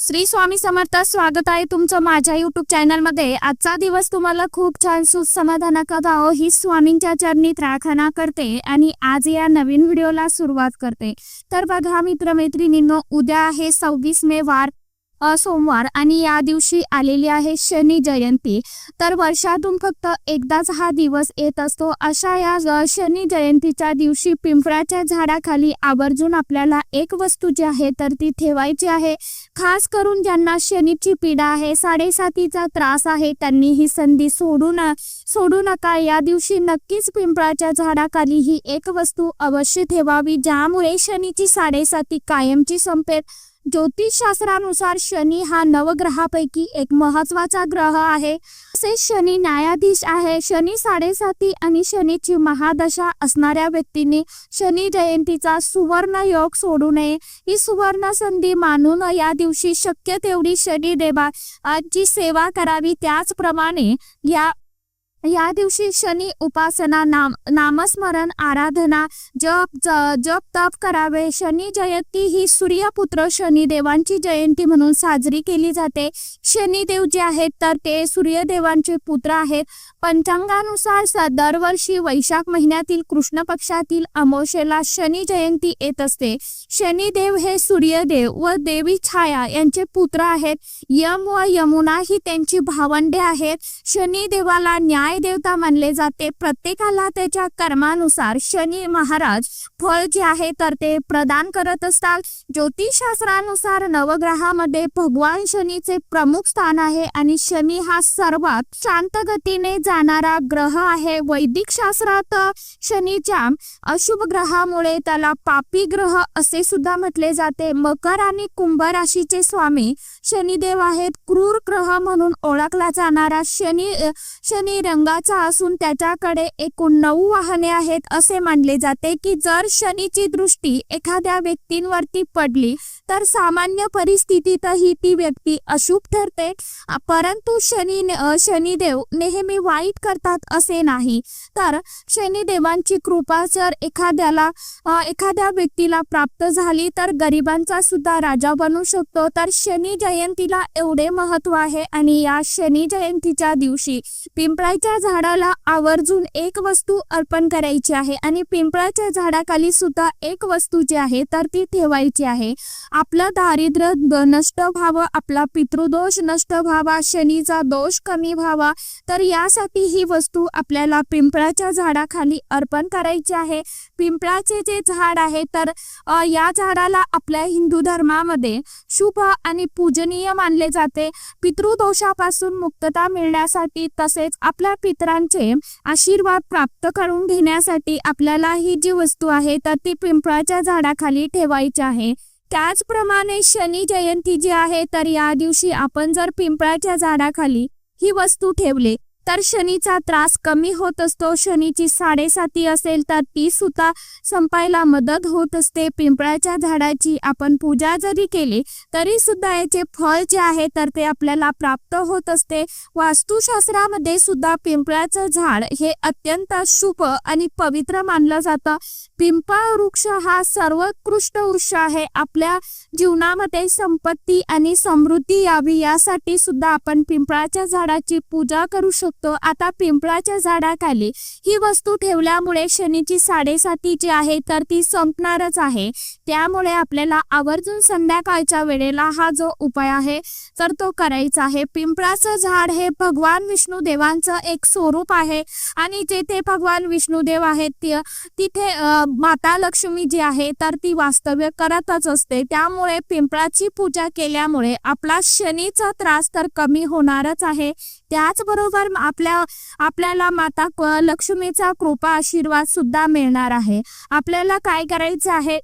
श्री स्वामी समर्थ स्वागत आहे तुमचं माझ्या युट्यूब चॅनलमध्ये आजचा दिवस तुम्हाला खूप छान सुसमाधानक जावो ही स्वामींच्या चरणी प्रार्थना करते आणि आज या नवीन व्हिडिओला सुरुवात करते. तर बघा मित्रमैत्रिणींनो उद्या आहे सव्वीस मे वार सोमवार आणि या दिवशी आलेली आहे शनी जयंती. तर वर्षातून फक्त एकदाच हा दिवस येत असतो. अशा या शनी जयंतीच्या दिवशी पिंपळाच्या झाडाखाली आवर्जून आपल्याला एक वस्तू जी आहे तर ती ठेवायची आहे. खास करून ज्यांना शनीची पीडा आहे साडेसातीचा त्रास आहे त्यांनी ही संधी सोडू न सोडू नका. या दिवशी नक्कीच पिंपळाच्या झाडाखाली ही एक वस्तू अवश्य ठेवावी ज्यामुळे शनीची साडेसाती कायमची संपेल. ज्योतिषशास्त्रानुसार शनी हा नवग्रहापैकी एक महत्त्वाचा ग्रह आहे. तसेच शनी न्यायाधीश आहे. शनी साडेसाती आणि शनीची महादशा असणाऱ्या व्यक्तींनी शनी जयंतीचा सुवर्ण योग सोडू नये. ही सुवर्ण संधी मानून या दिवशी शक्य तेवढी शनी देवाची सेवा करावी त्याचप्रमाणे या या दिवशी शनी उपासना नाम नामस्मरण आराधना जप ज- जप तप करावे. शनी जयंती ही सूर्यपुत्र शनिदेवांची जयंती म्हणून साजरी केली जाते. शनिदेव जे आहेत तर ते सूर्यदेवांचे पुत्र आहेत. पंचांगानुसार दरवर्षी वैशाख महिन्यातील कृष्ण पक्षातील अमोशेला शनी जयंती येत असते. शनिदेव हे सूर्यदेव व देवी छाया यांचे पुत्र आहेत. यम व यमुना ही त्यांची भावंडे आहेत. शनिदेवाला न्याय देवता मानले जाते. प्रत्येकाला त्याच्या कर्मानुसार शनी महाराज फळ जे आहे तर ते प्रदान करत असतात. ज्योतिषशास्त्रानुसार नवग्रहामध्ये भगवान शनीचे प्रमुख स्थान आहे आणि शनी हा सर्वात शांत गतीने जाणारा ग्रह आहे. वैदिक शास्त्रात शनीच्या अशुभ ग्रहामुळे त्याला पापी ग्रह असे सुद्धा म्हटले जाते. मकर आणि कुंभ राशीचे स्वामी शनिदेव आहेत. क्रूर ग्रह म्हणून ओळखला जाणारा शनी शनी रंग रंगाचा असून त्याच्याकडे एकूण नऊ वाहने आहेत असे मानले जाते की जर शनीची दृष्टी एखाद्या व्यक्तींवरती पडली तर सामान्य परिस्थितीतही ती व्यक्ती अशुभ ठरते. परंतु शनी शनिदेव नेहमी वाईट करतात असे नाही. तर शनिदेवांची कृपा जर एखाद्याला एखाद्या व्यक्तीला प्राप्त झाली तर गरिबांचा सुद्धा राजा बनू शकतो. तर शनी जयंतीला एवढे महत्त्व आहे आणि या शनी जयंतीच्या दिवशी पिंपळाच्या झाडाला आवर्जून एक वस्तू अर्पण करायची आहे आणि पिंपळाच्या झाडाखाली सुद्धा एक वस्तू जी आहे तर ती ठेवायची आहे. आपलं दारिद्र्य नष्ट व्हावं आपला पितृदोष नष्ट व्हावा शनीचा दोष कमी व्हावा तर यासाठी ही वस्तू आपल्याला पिंपळाच्या झाडाखाली अर्पण करायची आहे. पिंपळाचे जे झाड आहे तर या झाडाला आपल्या हिंदू धर्मामध्ये शुभ आणि पूजनीय मानले जाते. पितृदोषापासून मुक्तता मिळण्यासाठी तसेच आपल्या पितरांचे आशीर्वाद प्राप्त करून घेण्यासाठी आपल्याला ही जी वस्तू आहे तर ती पिंपळाच्या झाडाखाली ठेवायची आहे. त्याचप्रमाणे शनी जयंती जी आहे तर या दिवशी आपण जर पिंपळाच्या झाडाखाली ही वस्तू ठेवले तर शनीचा त्रास कमी होत असतो. शनीची साडेसाती असेल तर ती सुद्धा संपायला मदत होत असते. पिंपळाच्या झाडाची आपण पूजा जरी केली तरी सुद्धा याचे फळ जे आहे तर ते आपल्याला प्राप्त होत असते. वास्तुशास्त्रामध्ये सुद्धा पिंपळाचं झाड हे अत्यंत शुभ आणि पवित्र मानलं जातं. पिंपळ वृक्ष हा सर्वोत्कृष्ट वृक्ष आहे. आपल्या जीवनामध्ये संपत्ती आणि समृद्धी यावी यासाठी सुद्धा आपण पिंपळाच्या झाडाची पूजा करू शकतो. आता पिंपळाच्या झाडाखाली. ही वस्तू ठेवल्यामुळे शनीची साडेसाती जी आहे तर ती संपणारच आहे. त्यामुळे आपल्याला आवर्जून संध्याकाळच्या वेळेला हा जो उपाय आहे तर तो करायचा आहे. पिंपळाचं झाड हे भगवान विष्णू देवांचं एक स्वरूप आहे. आणि जेथे भगवान विष्णुदेव आहेत तिथे माता लक्ष्मी जी आहे तर ती वास्तव्य करतच असते. त्यामुळे पिंपळाची पूजा केल्यामुळे आपला शनीचा त्रास तर कमी होणारच आहे. त्याचबरोबर आपल्या आपल्याला माता लक्ष्मीचा कृपा आशीर्वाद सुद्धा मिळणार आहे. आपल्याला काय करायचं आहे?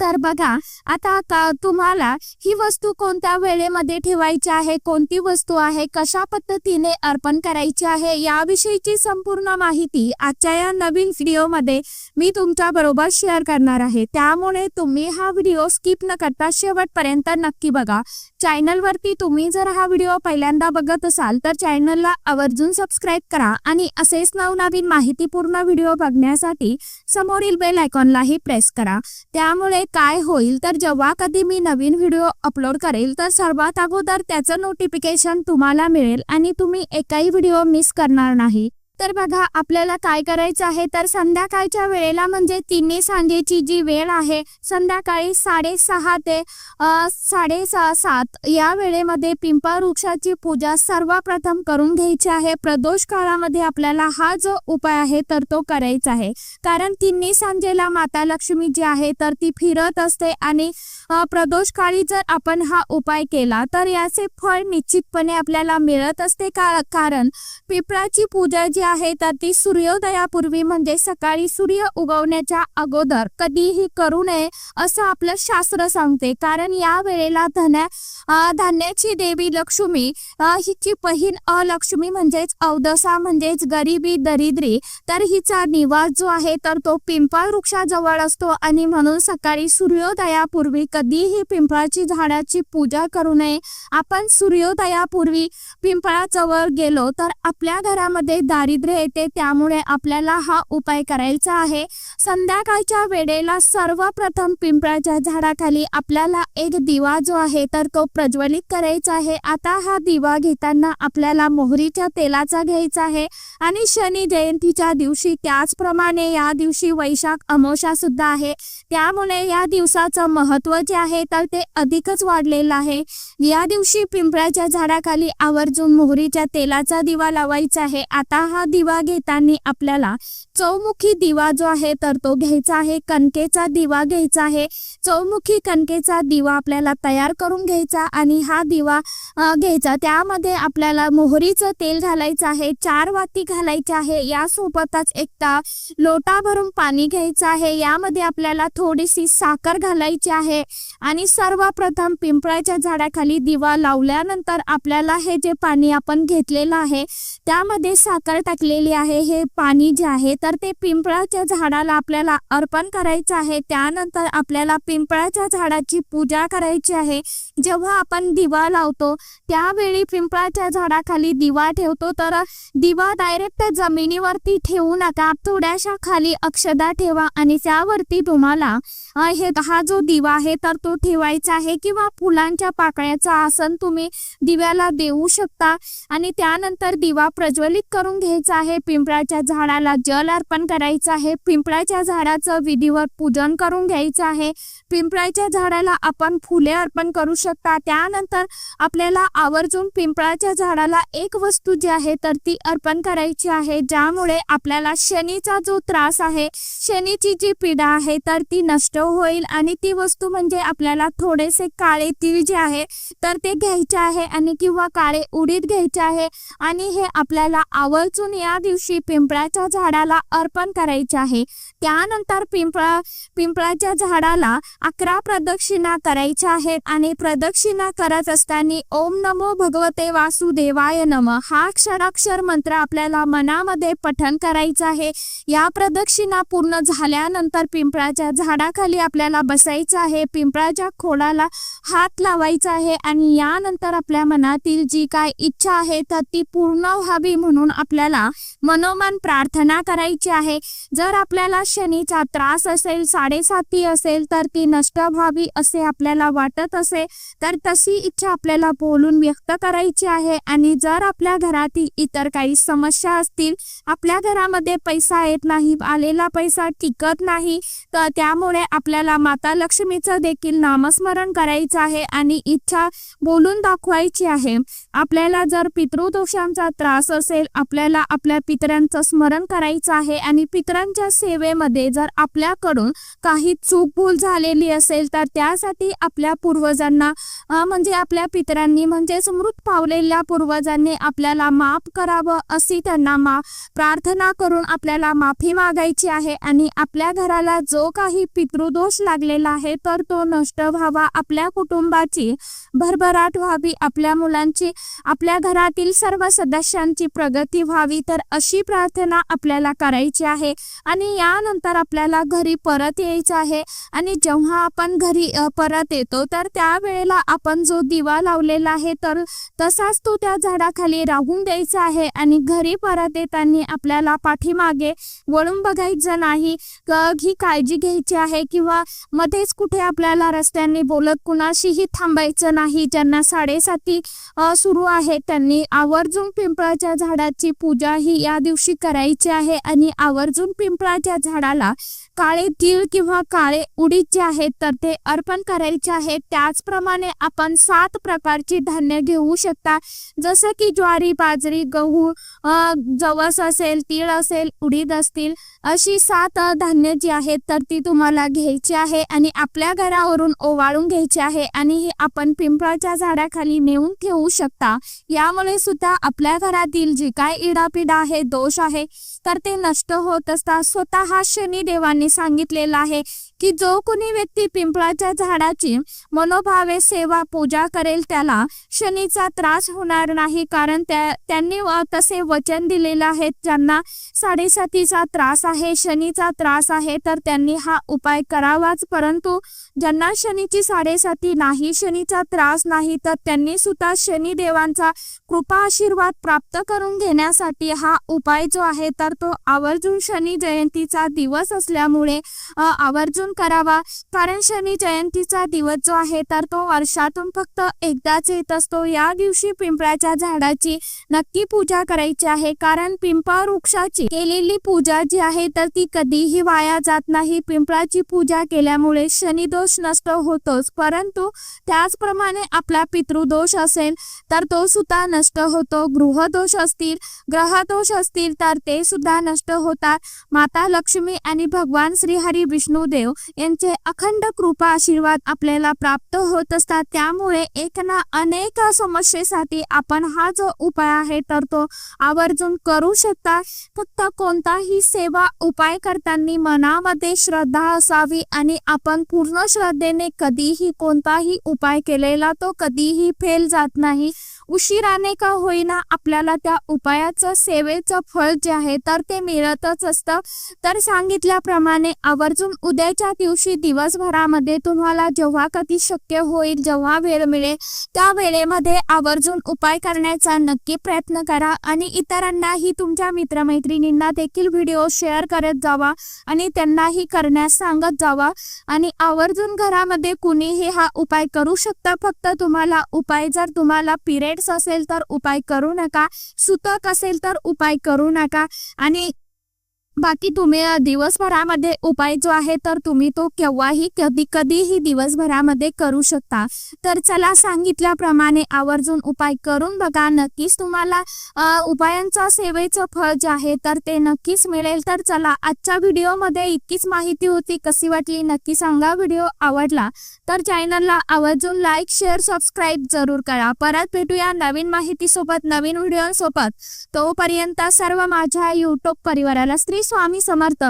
तर बघा आता का तुम्हाला ही वस्तू कोणत्या वेळेमध्ये ठेवायची आहे कोणती वस्तू आहे कशा पद्धतीने अर्पण करायची आहे याविषयीची संपूर्ण माहिती आजच्या या नवीन व्हिडिओमध्ये मी तुमच्या बरोबर शेअर करणार आहे. त्यामुळे तुम्ही हा व्हिडिओ स्किप न करता शेवटपर्यंत नक्की बघा. चॅनलवरती तुम्ही जर हा व्हिडिओ पहिल्यांदा बघत असाल तर चॅनलला आवर्जून सबस्क्राईब करा आणि असेच नवनवीन माहितीपूर्ण व्हिडिओ बघण्यासाठी समोरील बेल आयकॉनलाही प्रेस करा. त्यामुळे काय होईल तर जेव्हा कधी मी नवीन व्हिडिओ अपलोड करेल तर सर्वात अगोदर त्याचं नोटिफिकेशन तुम्हाला मिळेल आणि तुम्ही एकाही व्हिडिओ मिस करणार नाही. तर बघा आपल्याला काय करायचं आहे? तर संध्याकाळच्या वेळेला म्हणजे तिन्ही सांजेची जी वेळ आहे संध्याकाळी साडेसहा ते अ, साडेसहा सात या वेळेमध्ये पिंपळ वृक्षाची पूजा सर्वप्रथम करून घ्यायची आहे. प्रदोष काळामध्ये आपल्याला हा जो उपाय आहे तर तो करायचा आहे. कारण तिन्ही सांजेला माता लक्ष्मी जी आहे तर ती फिरत असते आणि प्रदोष काळी जर आपण हा उपाय केला तर याचे फळ निश्चितपणे आपल्याला मिळत असते का कारण पिंपळाची पूजा जी आहे तर ती सूर्योदयापूर्वी म्हणजे सकाळी सूर्य उगवण्याच्या अगोदर कधीही करू नये असं आपलं शास्त्र सांगते. कारण या वेळेला धन्या धान्याची देवी लक्ष्मी हिची बहीण अलक्ष्मी म्हणजेच अवदसा म्हणजेच गरिबी दरिद्री तर हिचा निवास जो आहे तर तो पिंपळ वृक्षाजवळ असतो. आणि म्हणून सकाळी सूर्योदयापूर्वी कधीही पिंपळाची झाडाची पूजा करू नये. आपण सूर्योदयापूर्वी पिंपळाजवळ गेलो तर आपल्या घरामध्ये दारिद्र्य येते त्यामुळे आपल्याला हा उपाय करायचा आहे. संध्याकाळच्या वेळेला सर्वप्रथम पिंपळाच्या झाडाखाली आपल्याला एक दिवा जो आहे तर तो प्रज्वलित करायचा आहे. आता हा दिवा घेताना आपल्याला मोहरीच्या तेलाचा घ्यायचा आहे आणि शनी जयंतीच्या दिवशी त्याचप्रमाणे या दिवशी वैशाख अमोशा सुद्धा आहे. त्यामुळे या दिवसाचं महत्त्व जे आहे तर ते अधिकच वाढलेलं आहे. या दिवशी पिंपळाच्या झाडाखाली आवर्जून मोहरीच्या तेलाचा दिवा लावायचा आहे. आता हा दिवा घेताना आपल्याला चौमुखी दिवा जो आहे तर तो घ्यायचा आहे. कणकेचा दिवा घ्यायचा आहे. चौमुखी कणकेचा दिवा आपल्याला तयार करून घ्यायचा आणि हा दिवा घ्यायचा. त्यामध्ये आपल्याला मोहरीचं तेल घालायचं आहे. चार वाती घालायच्या आहे. यासोबतच एक ता लोटा भरून पाणी घ्यायचं आहे. यामध्ये आपल्याला थोडीशी साखर घालायची आहे. आणि सर्वप्रथम पिंपळाच्या झाडाखाली दिवा लावल्यानंतर आपल्याला हे जे पाणी आपण घेतलेलं आहे त्यामध्ये साखर टाकलेली आहे. हे पाणी जे आहे तर ते पिंपळाच्या झाडाला आपल्याला अर्पण करायचं आहे. त्यानंतर आपल्याला पिंपळाच्या झाडाची पूजा करायची आहे. जेव्हा आपण दिवा लावतो त्यावेळी पिंपळाच्या झाडाखाली दिवा ठेवतो. तर दिवा डायरेक्ट जमिनीवरती ठेवू नका. थोड्याशा खाली अक्षदा ठेवा आणि त्यावरती तुम्हाला हे हा जो दिवा आहे तर तो ठेवायचा आहे किंवा फुलांच्या पाकळ्याचा आसन तुम्ही दिव्याला देऊ शकता. आणि त्यानंतर दिवा प्रज्वलित करून घ्यायचा आहे. पिंपळाच्या झाडाला जल अर्पण करायचं आहे. पिंपळाच्या झाडाचं विधीवर पूजन करून घ्यायचं आहे. पिंपळाच्या झाडाला आपण फुले अर्पण करू शकता. त्यानंतर आपल्याला आवर्जून पिंपळाच्या झाडाला एक वस्तू जी आहे तर ती अर्पण करायची आहे. ज्यामुळे आपल्याला शनीचा जो त्रास आहे शनीची जी पीडा आहे तर ती नष्ट होईल आणि ती वस्तू म्हणजे आपल्याला थोडेसे काळे तीळ जे आहे तर ते घ्यायचे आहे आणि किंवा काळे उडीद घ्यायचे आहे आणि हे आपल्याला आवर्जून या दिवशी पिंपळाच्या झाडाला अर्पण करायचे आहे. त्यानंतर पिंपळा पिंपळाच्या झाडाला अकरा प्रदक्षिणा करायच्या आहेत आणि प्रदक्षिणा करत असताना ओम नमो भगवते वासुदेवाय नम. हा क्षराक्षर मंत्र आपल्याला मनामध्ये पठण करायचं आहे. या प्रदक्षिणा पूर्ण झाल्यानंतर पिंपळाच्या झाडाखाली आपल्याला बसायचं आहे. पिंपळाच्या खोडाला हात लावायचा आहे आणि यानंतर आपल्या मनातील जी काय इच्छा आहे तर ती पूर्ण व्हावी म्हणून आपल्याला मनोमन प्रार्थना करायची आहे. जर आपल्याला शनीचा त्रास असेल साडेसाती असेल तर ती नष्ट व्हावी असे आपल्याला वाटत असे तर तशी इच्छा आपल्याला बोलून व्यक्त करायची आहे. आणि जर आपल्या घरातील इतर काही समस्या असतील आपल्या घरामध्ये पैसा येत नाही आलेला पैसा टिकत नाही तर त्यामुळे आपल्याला माता लक्ष्मीचं देखील नामस्मरण करायचं आहे आणि इच्छा बोलून दाखवायची आहे. आपल्याला जर पितृदोषांचा त्रास असेल आपल्याला आपल्या पितरांचं स्मरण करायचं आहे. आणि पितरांच्या सेवेमध्ये जर आपल्याकडून काही चूक भूल झालेली असेल तर त्यासाठी आपल्या पूर्वजांना म्हणजे आपल्या पितरांनी म्हणजेच मृत पावलेल्या पूर्वजांनी आपल्याला माफ करावं अशी त्यांना मा प्रार्थना करून आपल्याला माफी मागायची आहे. आणि आपल्या घराला जो काही पितृदोष लागलेला आहे तर तो नष्ट व्हावा. आपल्या कुटुंबाची भरभराट व्हावी. आपल्या मुलांची आपल्या घरातील सर्व सदस्यांची प्रगती व्हावी. तर अशी प्रार्थना आपल्याला करायची आहे. आणि यानंतर आपल्याला घरी परत यायचं आहे. आणि जेव्हा आपण घरी परत येतो तर त्यावेळेला आपण जो दिवा लावलेला आहे तर तसाच तो त्या झाडाखाली राहून द्यायचा आहे आणि घरी परत येताना आपल्याला पाठीमागे वळून बघायचं नाही ही काळजी घ्यायची आहे किंवा मध्येच कुठे आपल्याला रस्त्याने बोलत कुणाशीही थांबायचं नाही ज्यांना साडेसाती सुरू आहे त्यांनी आवर्जून पिंपळाच्या झाडाची पूजा ही या दिवशी करायची आहे आणि आवर्जून पिंपळाच्या झाडाला काळे तीळ किंवा काळे उडीद जे आहेत तर ते अर्पण करायचे आहे त्याचप्रमाणे आपण सात प्रकारची धान्य घेऊ शकता. जसं की ज्वारी बाजरी गहू जवस असेल तीळ असेल उडीद असतील अशी सात धान्य जी आहेत तर ती तुम्हाला घ्यायची आहे आणि आपल्या घरावरून ओवाळून घ्यायची आहे आणि ही आपण पिंपळाच्या झाडाखाली नेऊन ठेवू शकता. यामुळे सुद्धा आपल्या घरातील जी काय इडापिडा आहे दोष आहे तर ते नष्ट होत असतात स्वतः शनी सांगितलेलं आहे. की जो कोणी व्यक्ती पिंपळाच्या झाडाची मनोभावे सेवा पूजा करेल त्याला शनीचा त्रास होणार नाही कारण त्या त्यांनी तसे वचन दिलेलं आहे. ज्यांना साडेसातीचा त्रास आहे शनीचा त्रास आहे तर त्यांनी हा उपाय करावाच. परंतु ज्यांना शनीची साडेसाती नाही शनीचा त्रास नाही तर त्यांनी सुद्धा शनिदेवांचा कृपा आशीर्वाद प्राप्त करून घेण्यासाठी हा उपाय जो आहे तर तो आवर्जून शनी जयंतीचा दिवस असल्यामुळे आवर्जून आवर्जून करावा. कारण शनी जयंतीचा दिवस जो आहे तर तो वर्षातून फक्त एकदाच येत असतो. या दिवशी पिंपळाच्या झाडाची नक्की पूजा करायची आहे. कारण पिंपळ वृक्षाची केलेली पूजा जी आहे तर ती कधीही वाया जात नाही. पिंपळाची पूजा केल्यामुळे शनिदोष नष्ट होतोच. परंतु त्याचप्रमाणे आपला पितृदोष असेल तर तो सुद्धा नष्ट होतो. गृहदोष असतील ग्रहदोष असतील तर ते सुद्धा नष्ट होतात. माता लक्ष्मी आणि भगवान श्रीहरी विष्णुदेव यांचे अखंड कृपा आशीर्वाद आपल्याला प्राप्त होत असतात. त्यामुळे एक ना अनेक समस्येसाठी आपण हा जो उपाय आहे तर तो आवर्जून करू शकता. फक्त कोणताही सेवा उपाय करताना मनामध्ये श्रद्धा असावी आणि आपण पूर्ण श्रद्धेने कधीही कोणताही उपाय केलेला तो कधीही फेल जात नाही. उशिराने का होईना आपल्याला त्या उपायाचं सेवेचं फळ जे आहे तर ते मिळतच असतं. तर सांगितल्याप्रमाणे आवर्जून उद्याच्या दिवशी दिवसभरामध्ये तुम्हाला जेव्हा कधी शक्य होईल जेव्हा वेळ मिळेल त्या वेळेमध्ये आवर्जून उपाय करण्याचा नक्की प्रयत्न करा आणि इतरांनाही तुमच्या मित्रमैत्रिणींना देखील व्हिडिओ शेअर करत जावा आणि त्यांनाही करण्यास सांगत जावा. आणि आवर्जून घरामध्ये कुणीही हा उपाय करू शकता. फक्त तुम्हाला उपाय जर तुम्हाला पिरियड्स असेल तर उपाय करू नका. सुतक असेल तर उपाय करू नका. आणि बाकी तुम्ही दिवसभरामध्ये उपाय जो आहे तर तुम्ही तो केव्हाही कधी कधीही दिवसभरामध्ये करू शकता. तर चला सांगितल्याप्रमाणे आवर्जून उपाय करून बघा. नक्कीच तुम्हाला अ, उपायांचा सेवेचं फळ जे आहे तर ते नक्कीच मिळेल. तर चला आजच्या व्हिडिओमध्ये इतकीच माहिती होती कशी वाटली नक्की सांगा. व्हिडिओ आवडला तर चॅनलला आवर्जून लाईक शेअर सबस्क्राईब जरूर करा. परत भेटूया नवीन माहितीसोबत नवीन व्हिडिओसोबत. तोपर्यंत सर्व माझ्या युट्यूब परिवाराला स्त्री श्री स्वामी समर्थ